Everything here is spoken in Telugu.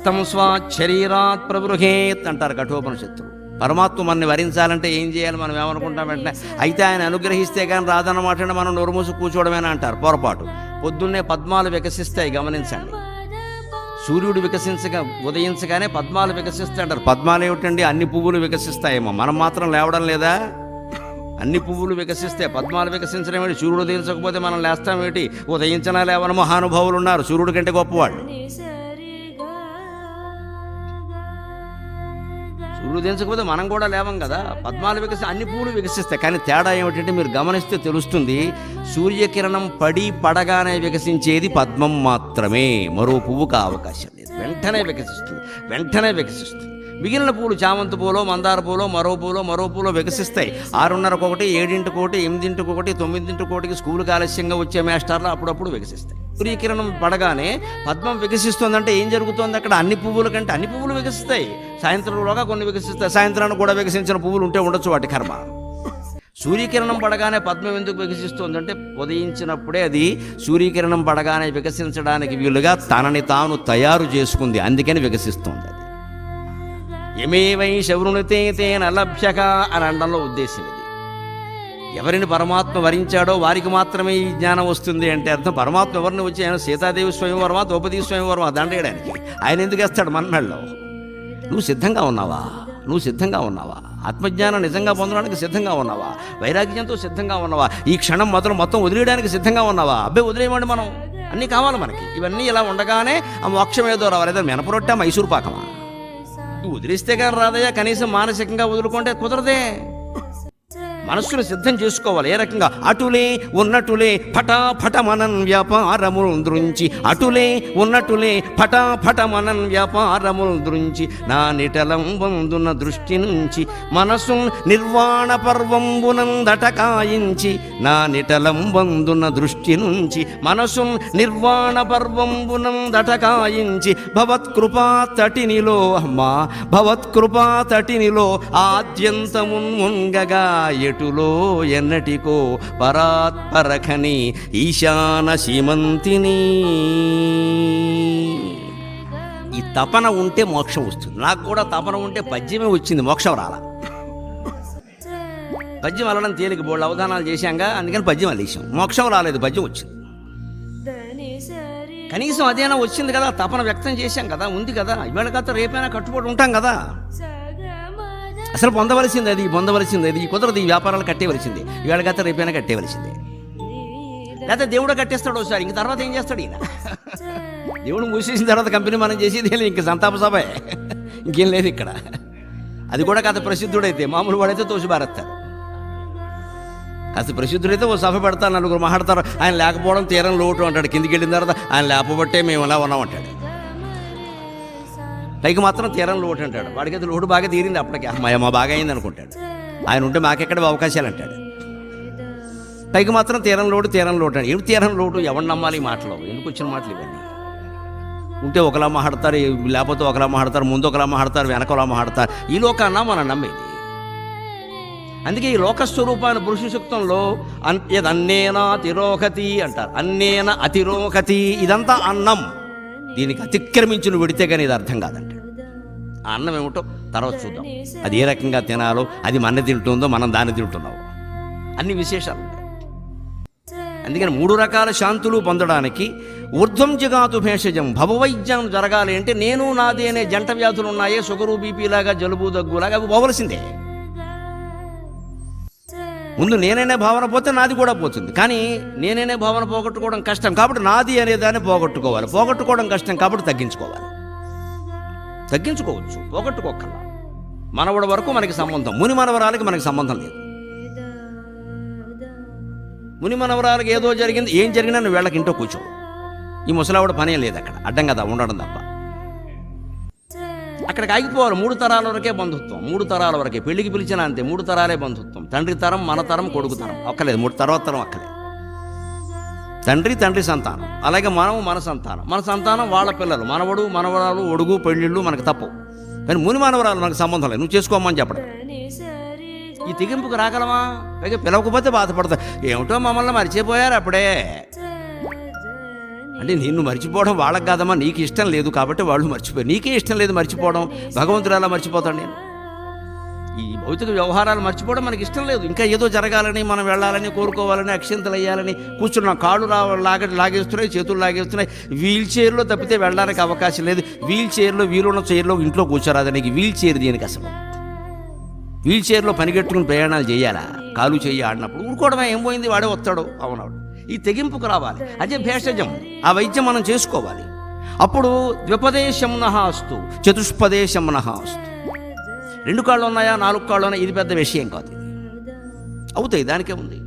రక్తం స్వాశరీరాత్ ప్రబృహేత్ అంటారు కఠోపనిషత్తులు. పరమాత్మ మనని వరించాలంటే ఏం చేయాలి? మనం ఏమనుకుంటాం వెంటనే? అయితే ఆయన అనుగ్రహిస్తే కానీ రాదన్నమాట మనం నోరుమూసి కూర్చోవడమేనా అంటారు? పొరపాటు. పొద్దున్నే పద్మాలు వికసిస్తాయి గమనించండి. సూర్యుడు వికసించగా ఉదయించగానే పద్మాలు వికసిస్తాయి అంటారు. పద్మాలు ఏమిటండి? అన్ని పువ్వులు వికసిస్తాయేమో. మనం మాత్రం లేవడం లేదా? అన్ని పువ్వులు వికసిస్తే పద్మాలు వికసించడం ఏంటి? సూర్యుడు ఉదయించకపోతే మనం లేస్తాం ఏంటి? ఉదయించినా లేవని మహానుభావులు ఉన్నారు. సూర్యుడు కంటే గొప్పవాళ్ళు. సూర్యుడు దించకపోతే మనం కూడా లేవం కదా. పద్మాలు వికసి అన్ని పూలు వికసిస్తాయి. కానీ తేడా ఏమిటంటే మీరు గమనిస్తే తెలుస్తుంది సూర్యకిరణం పడి పడగానే వికసించేది పద్మం మాత్రమే. మరో పువ్వుకు అవకాశం లేదు. వెంటనే వికసిస్తుంది. వెంటనే వికసిస్తుంది. మిగిలిన పూలు చామంతి పూలో మందార పూలో మరో పూలో మరో పూలో వికసిస్తాయి. ఆరున్నరకు ఒకటి ఏడింటికి ఒకటి ఎనిమిదింటికి ఒకటి తొమ్మిదింటికి ఒకటికి స్కూల్కి ఆలస్యంగా వచ్చే మేస్టర్లు అప్పుడప్పుడు వికసిస్తాయి. సూర్యకిరణం పడగానే పద్మం వికసిస్తుందంటే ఏం జరుగుతుంది అక్కడ? అన్ని పువ్వుల కంటే అన్ని పువ్వులు వికసిస్తాయి. సాయంత్రంలోగా కొన్ని వికసిస్తాయి. సాయంత్రానికి కూడా వికసించిన పువ్వులు ఉంటే ఉండొచ్చు వాటి కర్మ. సూర్యకిరణం పడగానే పద్మం ఎందుకు వికసిస్తుందంటే ఉదయించినప్పుడే అది సూర్యకిరణం పడగానే వికసించడానికి వీలుగా తనని తాను తయారు చేసుకుంది. అందుకని వికసిస్తుంది అది. ఎమేవై శవృణితే తేన లభ్యక అని అనడంలో ఉద్దేశం ఇది. ఎవరిని పరమాత్మ వరించాడో వారికి మాత్రమే ఈ జ్ఞానం వస్తుంది అంటే అర్థం. పరమాత్మ ఎవరిని వచ్చి ఆయన సీతాదేవి స్వయంవరమా ద్రౌపది స్వయంవరమా దండేయడానికి ఆయన ఎందుకు వేస్తాడు మన్మెళ్ళలో నువ్వు సిద్ధంగా ఉన్నావా? నువ్వు సిద్ధంగా ఉన్నావా? ఆత్మజ్ఞానం నిజంగా పొందడానికి సిద్ధంగా ఉన్నావా? వైరాగ్యంతో సిద్ధంగా ఉన్నావా? ఈ క్షణం మొదలు మొత్తం వదిలేయడానికి సిద్ధంగా ఉన్నావా? అబ్బాయి వదిలేయమండి మనం. అన్నీ కావాలి మనకి. ఇవన్నీ ఇలా ఉండగానే ఆ మోక్షం ఏదో రావాలి. ఏదో మినపరొట్ట మైసూరు పాకమా? నువ్వు వదిలిస్తే కానీ రాదయ్యా. కనీసం మానసికంగా వదులుకుంటే కుదరదే. మనస్సును సిద్ధం చేసుకోవాలి. ఏ రకంగా? అటులే ఉన్నటులే ఫటా ఫటమనన్ వ్యాపారములు దృంచి అటులే ఉన్నటులే ఫటా ఫటమనన్ వ్యాపారములు దృంచి నా నిటలం దృష్టి నుంచి మనసు నిర్వాణ పర్వంబునందట కాయించి. నా నిటలం దృష్టి నుంచి మనసు నిర్వాణ పర్వంబునందట కాయించి. భవత్కృపా తటినిలో అమ్మా భవత్కృపా తటినిలో ఆద్యంతమున్ ఎటు ఎటులో ఎన్నటికో పరాత్పరఖని ఈశాన సీమంతిని ఈ తపన ఉంటే మోక్షం వస్తుంది. నాకు కూడా తపన ఉంటే పద్యమే వచ్చింది మోక్షం రాల. పద్యం వెళ్ళడం తేలిక బోళ్ళు అవధానాలు చేశాంగా అందుకని పద్యం అల్లేసాం మోక్షం రాలేదు పద్యం వచ్చింది. కనీసం అదేనా వచ్చింది కదా తపన వ్యక్తం చేశాం కదా ఉంది కదా. ఇవాళ కదా రేపైనా కట్టుబడి ఉంటాం కదా. అసలు పొందవలసింది అది పొందవలసింది అది. కుదరదు ఈ వ్యాపారాలు కట్టేవలసింది. ఇవాళ గత రేపైనా కట్టేవలసిందే. లేకపోతే దేవుడు కట్టేస్తాడు ఒకసారి. ఇంక తర్వాత ఏం చేస్తాడు ఈయన? దేవుడు మూసేసిన తర్వాత కంపెనీ మనం చేసేది ఇంక సంతాప సభే. ఇంకేం లేదు ఇక్కడ. అది కూడా కథ ప్రసిద్ధుడైతే. మామూలు వాడైతే తోసి బారేస్తారు కాస్త ప్రసిద్ధుడైతే ఓ సభ పెడతారు నలుగురు మాట్లాడతారు. ఆయన లేకపోవడం తీరం లోటు అంటాడు. కిందికి వెళ్ళిన తర్వాత ఆయన లేకపోబట్టే మేము ఎలా ఉన్నాం అంటాడు. పైకి మాత్రం తీరం లోటు అంటాడు. వాడికి లోటు బాగా తీరింది అప్పటికి. అమ్మాయమ్మ బాగా అయింది అనుకుంటాడు. ఆయన ఉంటే మాకెక్కడ అవకాశాలు అంటాడు. పైకి మాత్రం తీరం లోటు తీరం లోటు అంటే ఏమి తీరం లోటు? ఎవరు నమ్మాలి ఈ మాటలు? ఎందుకు వచ్చిన మాటలు ఇవన్నీ? ఉంటే ఒకలా మాట్లాడతారు లేకపోతే ఒకలా మాట్లాడతారు ముందు ఒకలా మాట్లాడతారు వెనకలా మాట్లాడతారు. ఈ లోకాన్న మనం నమ్మేది. అందుకే ఈ లోకస్వరూపాన్ని పురుష సూక్తంలో అన్ అన్నేనా తిరోగతి అంటారు. అన్నేన అతిరోగతి. ఇదంతా అన్నం. దీనికి అతిక్రమించి నువ్వు పెడితే కానీ ఇది అర్థం కాదండి ఆ అన్నం ఏమిటో తర్వాత చూద్దాం. అది ఏ రకంగా తినాలో అది మన తింటుందో మనం దాన్ని తింటున్నావు అన్ని విశేషాలు అందుకని మూడు రకాల శాంతులు పొందడానికి ఊర్ధ్వం జగాతు భేషజం భవవైద్యం జరగాలి అంటే నేను నాది అనే జంట వ్యాధులు ఉన్నాయే షుగరు బీపీ లాగా జలుబు దగ్గులాగా అవి పోవలసిందే. ముందు నేనైనా భావన పోతే నాది కూడా పోతుంది. కానీ నేనైనా భావన పోగొట్టుకోవడం కష్టం. కాబట్టి నాది అనే దాన్ని పోగొట్టుకోవాలి. పోగొట్టుకోవడం కష్టం కాబట్టి తగ్గించుకోవాలి. తగ్గించుకోవచ్చు. పోగొట్టుకోకల్లా. మనవడి వరకు మనకి సంబంధం. ముని మనవరాలకి మనకి సంబంధం లేదు. ముని మనవరాలకి ఏదో జరిగింది. ఏం జరిగినా నువ్వు వీళ్ళకి ఇంట్లో కూర్చో ఈ ముసలావిడ పనే లేదు అక్కడ. అడ్డం కదా ఉండడం తప్ప. అక్కడికి ఆగిపోవాలి. మూడు తరాల వరకే బంధుత్వం. మూడు తరాల వరకే. పెళ్ళికి పిలిచిన అంతే. మూడు తరాలే బంధుత్వం. తండ్రి తరం మన తరం కొడుకు తరం. అక్కలేదు మూడు తర్వాత తరం అక్కలేదు తండ్రి తండ్రి సంతానం. అలాగే మనం మన సంతానం. మన సంతానం వాళ్ళ పిల్లలు. మనవడు మనవరాలు ఒడుగు పెళ్ళిళ్ళు మనకు తప్పవు కానీ ముని మనవరాలు మనకు సంబంధం లేదు. నువ్వు చేసుకోమని చెప్పడం. ఈ తెగింపుకు రాగలమా పైగా పిలవకపోతే బాధపడతా ఏమిటో మమ్మల్ని మర్చిపోయారు అప్పుడే. అంటే నిన్ను మర్చిపోవడం వాళ్ళకి కాదమ్మా నీకు ఇష్టం లేదు కాబట్టి వాళ్ళు మర్చిపోయారు. నీకే ఇష్టం లేదు మర్చిపోవడం భగవంతుడు అలా మర్చిపోతాడు నేను. ఈ భౌతిక వ్యవహారాలు మర్చిపోవడం మనకి ఇష్టం లేదు. ఇంకా ఏదో జరగాలని మనం వెళ్ళాలని కోరుకోవాలని అక్షింతలు వేయాలని కూర్చున్న కాళ్ళు లా లాగ లాగేస్తున్నాయి చేతులు లాగేస్తున్నాయి. వీల్ చైర్లో తప్పితే వెళ్ళడానికి అవకాశం లేదు. వీల్ చైర్లో వీలున్న చైర్లో ఇంట్లో కూర్చోరాదు నీకు. వీల్ చైర్ దీనికి అసలు? వీల్ చైర్లో పనిగట్టుకుని ప్రయాణాలు చేయాలా? కాలు చేయి ఆడినప్పుడు. ఊరుకోవడమే ఏం పోయింది? వాడే వస్తాడు. అవునాడు ఈ తెగింపుకు రావాలి. అదే భేషజం. ఆ వైద్యం మనం చేసుకోవాలి. అప్పుడు ద్విపదేశం అస్తు చతుష్పదేశం అస్తు రెండు కాళ్ళు ఉన్నాయా నాలుగు కాళ్ళు ఉన్నాయా ఇది పెద్ద విషయం కాదు అవుతాయి దానికే ఉంది.